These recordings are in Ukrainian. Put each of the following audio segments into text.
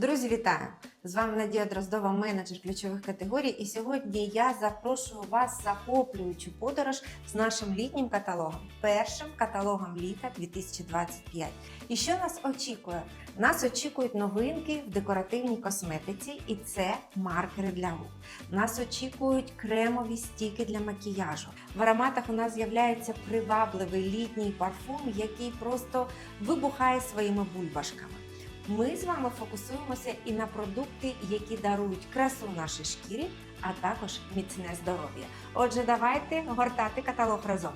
Друзі, вітаю! З вами Надія Дроздова, менеджер ключових категорій. І сьогодні я запрошую вас захоплюючу подорож з нашим літнім каталогом, першим каталогом літа 2025. І що нас очікує? Нас очікують новинки в декоративній косметиці, і це маркери для губ. Нас очікують кремові стіки для макіяжу. В ароматах у нас з'являється привабливий літній парфум, який просто вибухає своїми бульбашками. Ми з вами фокусуємося і на продукти, які дарують красу нашій шкірі, а також міцне здоров'я. Отже, давайте гортати каталог разом.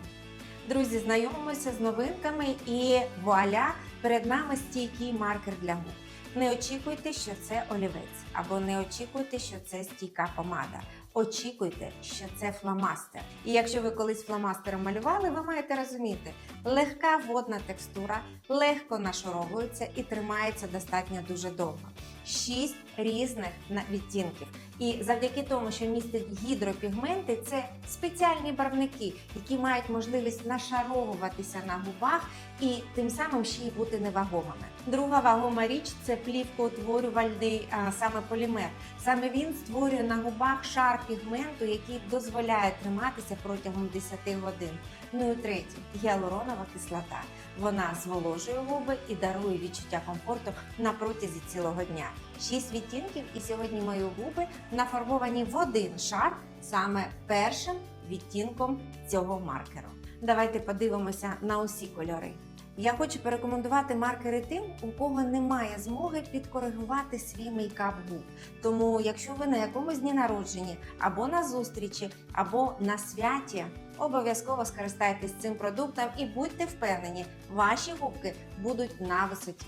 Друзі, знайомимося з новинками і вуаля, перед нами стійкий маркер для губ. Не очікуйте, що це олівець, або не очікуйте, що це стійка помада. Очікуйте, що це фломастер. І якщо ви колись фломастером малювали, ви маєте розуміти, легка водна текстура, легко нашаровується і тримається достатньо дуже довго. Шість різних відтінків. І завдяки тому, що містять гідропігменти, це спеціальні барвники, які мають можливість нашаровуватися на губах і тим самим ще й бути невагомими. Друга вагома річ це плівкоутворювальний а, саме полімер. Саме він створює на губах шар пігменту, який дозволяє триматися протягом 10 годин. Ну і третє гіалуронова кислота. Вона зволожує губи і дарує відчуття комфорту на протязі цілого дня. Шість відтінків, і сьогодні мої губи нафарбовані в один шар саме першим відтінком цього маркеру. Давайте подивимося на усі кольори. Я хочу порекомендувати маркери тим, у кого немає змоги підкоригувати свій мейкап губ. Тому, якщо ви на якомусь дні народженні, або на зустрічі, або на святі, обов'язково скористайтесь цим продуктом і будьте впевнені, ваші губки будуть на висоті.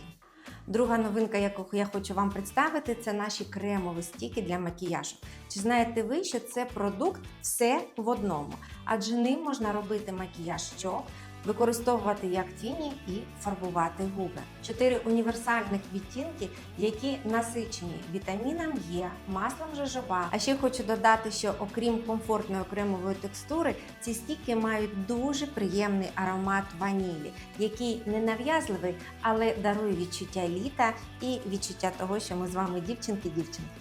Друга новинка, яку я хочу вам представити, це наші кремові стіки для макіяжу. Чи знаєте ви, що це продукт все в одному? Адже ним можна робити макіяж щок, використовувати як тіні і фарбувати губи. Чотири універсальних відтінки, які насичені вітаміном Е, маслом жожоба. А ще хочу додати, що окрім комфортної кремової текстури, ці стіки мають дуже приємний аромат ванілі, який не нав'язливий, але дарує відчуття літа і відчуття того, що ми з вами дівчинки-дівчинки.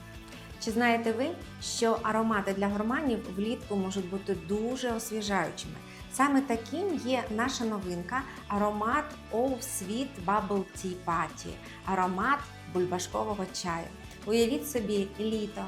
Чи знаєте ви, що аромати для гурманів влітку можуть бути дуже освіжаючими? Саме таким є наша новинка аромат All Sweet Bubble Tea Party, аромат бульбашкового чаю. Уявіть собі літо,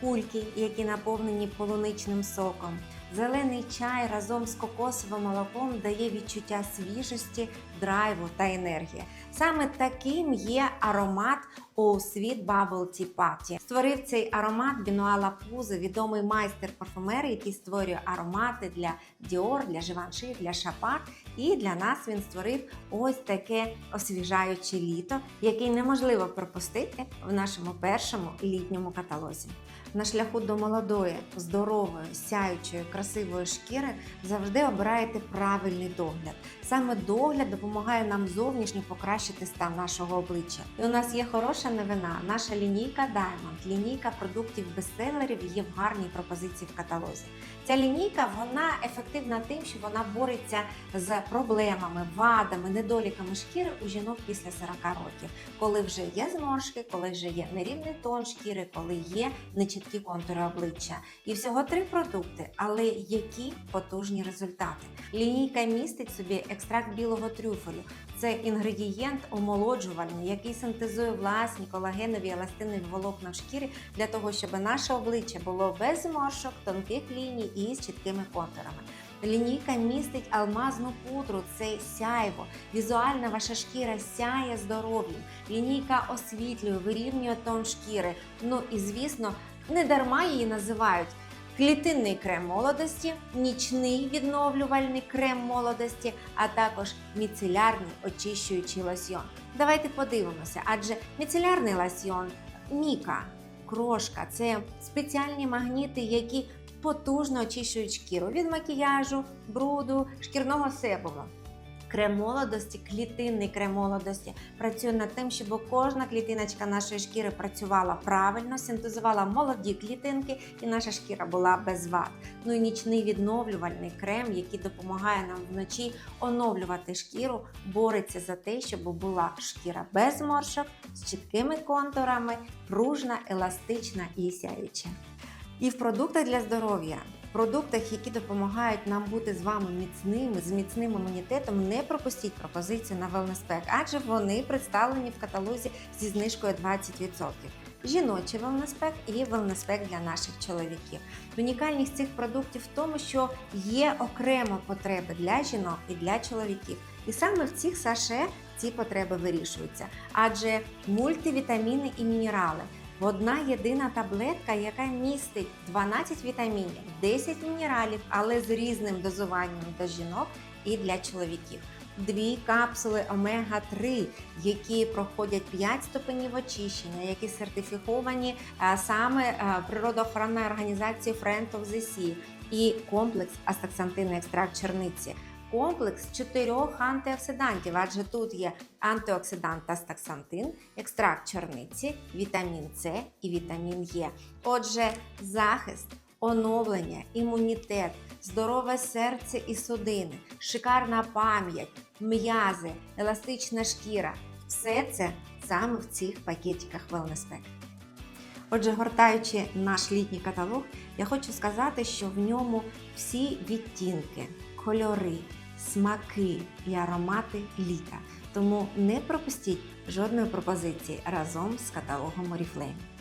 кульки, які наповнені полуничним соком. Зелений чай разом з кокосовим молоком дає відчуття свіжості, драйву та енергії. Саме таким є аромат Oh Sweet Bubble Tea Party. Створив цей аромат Бінуала Пузи, відомий майстер парфумерії, який створює аромати для Dior, для Givenchy, для Chapar. І для нас він створив ось таке освіжаюче літо, яке неможливо пропустити в нашому першому літньому каталозі. На шляху до молодої, здорової, сяючої, красивої шкіри завжди обираєте правильний догляд. Саме догляд допомагає нам зовнішньо покращити стан нашого обличчя. І у нас є хороша новина. Наша лінійка Diamond, лінійка продуктів бестселерів є в гарній пропозиції в каталозі. Ця лінійка вона ефективна тим, що вона бореться з проблемами, вадами, недоліками шкіри у жінок після 40 років, коли вже є зморшки, коли вже є нерівний тон шкіри, коли є нечіткі контури обличчя. І всього три продукти, але які потужні результати. Лінійка містить собі екстракт білого трюфелю. Це інгредієнт омолоджувальний, який синтезує власні колагенові еластинові волокна в шкірі для того, щоб наше обличчя було без зморшок, тонких ліній і з чіткими контурами. Лінійка містить алмазну пудру, це сяйво. Візуально ваша шкіра сяє здоров'ям. Лінійка освітлює, вирівнює тон шкіри. Ну і звісно, не дарма її називають. Клітинний крем молодості, нічний відновлювальний крем молодості, а також міцелярний очищуючий лосьйон. Давайте подивимося, адже міцелярний лосьйон, міка, крошка це спеціальні магніти, які потужно очищують шкіру від макіяжу, бруду, шкірного себуму. Крем молодості, клітинний крем молодості працює над тим, щоб кожна клітиночка нашої шкіри працювала правильно, синтезувала молоді клітинки, і наша шкіра була без вад. Ну і нічний відновлювальний крем, який допомагає нам вночі оновлювати шкіру, бореться за те, щоб була шкіра без зморшок, з чіткими контурами, пружна, еластична і сяюча. І в продуктах для здоров'я, продуктах, які допомагають нам бути з вами міцними, з міцним імунітетом, не пропустіть пропозицію на Wellness Pack, адже вони представлені в каталозі зі знижкою 20%. Жіночий Pack і Pack для наших чоловіків. Унікальність цих продуктів в тому, що є окремо потреби для жінок і для чоловіків. І саме в цих саше ці потреби вирішуються, адже мультивітаміни і мінерали. Одна єдина таблетка, яка містить 12 вітамінів, 10 мінералів, але з різним дозуванням до жінок і для чоловіків. Дві капсули омега-3, які проходять 5 ступенів очищення, які сертифіковані саме а, природоохоронною організацією Friend of the Sea, і комплекс астаксантинний екстракт черниці. Комплекс чотирьох антиоксидантів, адже тут є антиоксидант астаксантин, екстракт чорниці, вітамін С і вітамін Е. Отже, захист, оновлення, імунітет, здорове серце і судини, шикарна пам'ять, м'язи, еластична шкіра все це саме в цих пакетиках Wellness Pack. Отже, гортаючи наш літній каталог, я хочу сказати, що в ньому всі відтінки, кольори, смаки і аромати літа. Тому не пропустіть жодної пропозиції разом з каталогом Oriflame.